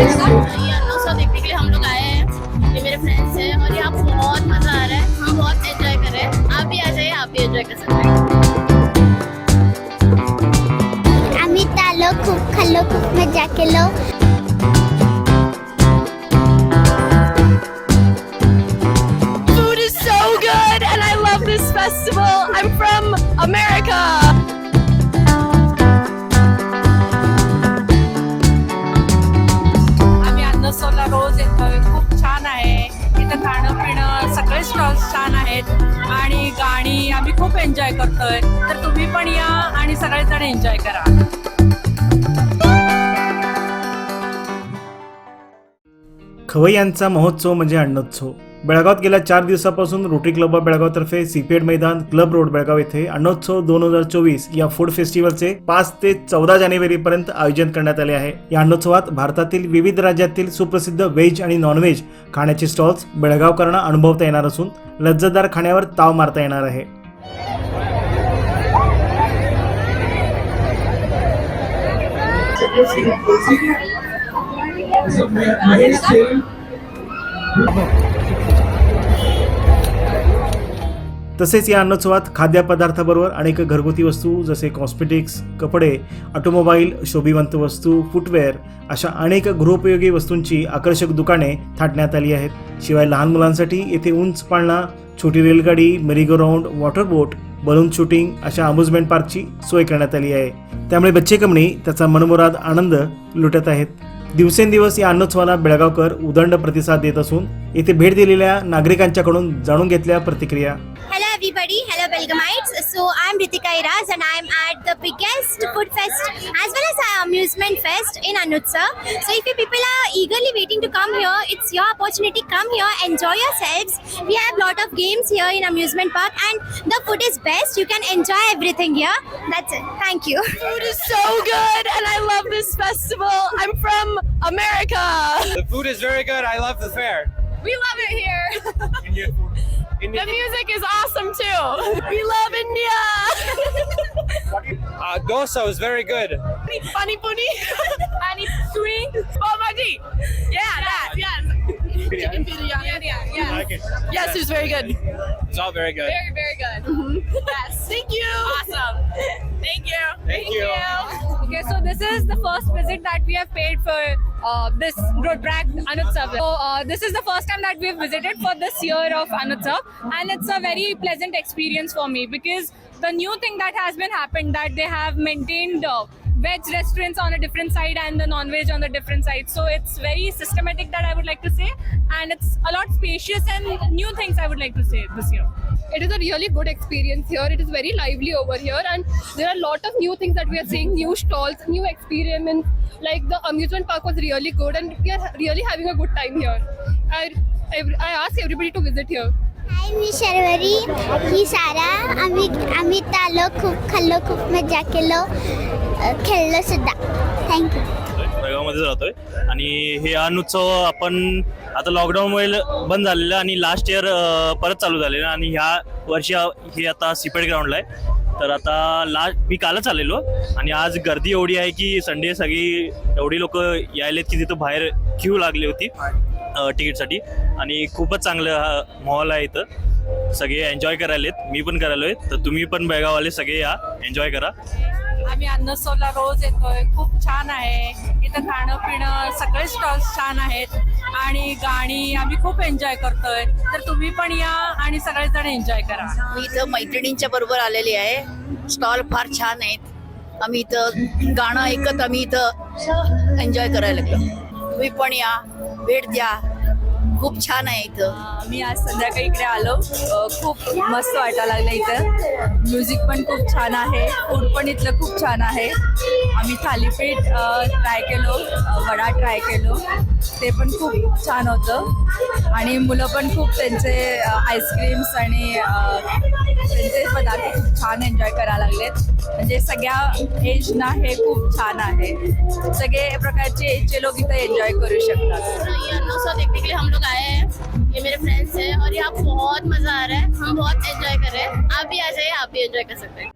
देखने के लिए हम लोग आए हैं। ये मेरे फ्रेंड्स हैं और यहाँ बहुत मज़ा आ रहा है। हम बहुत एंजॉय कर रहे हैं। आप भी आ जाइए, आप भी एंजॉय कर सकते हैं। आम्ही आलो खूप खाल्लो खूप मज़ा केलो छान आहेत. आणि गाणी आम्ही खूप एन्जॉय करतोय. तर तुम्ही पण या आणि सगळेजण एन्जॉय करा. खवय्यांचा महोत्सव म्हणजे अण्णोत्सव बेळगावात गेल्या चार दिवसापासून रोटरी क्लब ऑफ बेळगावतर्फे सीपेड मैदान क्लब रोड बेळगाव येथे अण्णोत्सव दोन हजार चोवीस या फूड फेस्टिवलचे पाच ते चौदा जानेवारी पर्यंत आयोजन करण्यात आले आहे. या अण्णोत्सवात भारतातील विविध राज्यातील सुप्रसिद्ध व्हेज आणि नॉनव्हेज खाण्याचे स्टॉल्स बेळगावकरांना अनुभवता येणार असून लज्जतदार खाण्यावर ताव मारता येणार आहे. तसेच या अन्नोत्सवात खाद्यपदार्थाबरोबर अनेक घरगुती वस्तू जसे कॉस्मेटिक्स कपडे ऑटोमोबाईल शोभिवंत वस्तू फुटवेअर अशा अनेक गृहोपयोगी वस्तूंची आकर्षक दुकाने थाटण्यात आली आहेत. शिवाय लहान मुलांसाठी येथे उंच पाळणा छोटी रेलगाडी merry go round water boat balloon shooting अशा अम्युजमेंट पार्कची सोय करण्यात आली आहे. त्यामुळे बच्चे कमणी त्याचा मनमुराद आनंद लुटत आहेत. दिवसेंदिवस या अन्नोत्सवाला बेळगावकर उदंड प्रतिसाद देत असून येथे भेट दिलेल्या नागरिकांच्याकडून जाणून घेतल्या प्रतिक्रिया. Everybody, hello Belgamites. So I'm Ritika Iraz and I'm at the biggest food fest as well as an amusement fest in Anutsa. So if you people are eagerly waiting to come here, it's your opportunity. Come here, enjoy yourselves. We have lot of games here in amusement park and the food is best. You can enjoy everything here. That's it. Thank you. Food is so good and I love this festival. I'm from America. The food is very good. I love the fair. We love it here. Indian food. The music is awesome too. We love India. uh, dosa was very good. Pani puri. Pani puri. Oh, bhaji. Yeah, that. Yes. Chicken biryani. Yes. like it. Yes, it was very good. It's all very good. Very, very good. Yes. Thank you. Awesome. Thank you. Thank you. Okay, so this is the first visit that we have paid for uh, this Roadbrack Anutsav. So uh, this is the first time that we've visited for this year of Anutsav, and it's a very pleasant experience for me because the new thing that has been happened that they have maintained. Uh, veg restaurants on a different side and the non-veg on the different side so it's very systematic that i would like to say and it's a lot spacious and new things i would like to say this year it is a really good experience here. It is very lively over here, and there are a lot of new things that we are seeing, new stalls, new experiments. Like the amusement park was really good, and we are really having a good time here. I I, I ask everybody to visit here. हाय मी शर्वरी ही सारा आम्ही आम्ही आलो खूप खाल्लो खूप मजा केलो अ, खेळलो सुद्धा थँक्यू बेळगावमध्ये राहतोय आणि हे अनुत्सव आपण आता लॉकडाऊनमुळे बंद झालेलं आणि लास्ट इयर परत चालू झालेलं आणि ह्या वर्षी हे आता सिपेड ग्राउंडला आहे. तर आता लास्ट मी कालच आलेलो आणि आज गर्दी एवढी आहे की संडे सगळी एवढी लोक यायलेत की तिथं बाहेर क्यू लागली होती तिकीटसाठी आणि खूपच चांगलं मॉल आहे इथं. सगळे एन्जॉय करायलेत. मी पण करायलोय. तर तुम्ही पण बेळगाववाले सगळे या. एन्जॉय करा. आम्ही अन्नसोला रोज येतोय. खूप छान आहे. इथं खाणं पिणं सगळे स्टॉल्स छान आहेत. आणि गाणी आम्ही खूप एन्जॉय करतोय. तर तुम्ही पण या आणि सगळेजण एन्जॉय करा. मी इथं मैत्रिणींच्या बरोबर आलेली आहे. स्टॉल फार छान आहेत. आम्ही इथं गाणं ऐकत आम्ही इथं एन्जॉय करायला लागलो. तुम्ही पण या. भेट द्या. खूप छान आहे इथं. मी आज संध्याकाळी इकडे आलो. अ, खूप मस्त वाटायला लागलं इथं. म्युझिक पण खूप छान आहे. फूड पण इथलं खूप छान आहे. आम्ही थालीपीठ ट्राय केलो वडा ट्राय केलो. ते पण खूप छान होतं. आणि मुलं पण खूप त्यांचे आईस्क्रीम्स आणि त्यांचे पदार्थ खूप छान एन्जॉय करायला लागलेत. म्हणजे सगळ्या एजना हे खूप छान आहे. सगळे प्रकारचे एजचे लोक इथं एन्जॉय करू शकतात. देखने हम लोग आए हैं. ये मेरे फ्रेंड्स हैं और यहाँ बहुत मज़ा आ रहा है. हम बहुत एंजॉय कर रहे हैं. आप भी आ जाइए आप भी एंजॉय कर सकते हैं.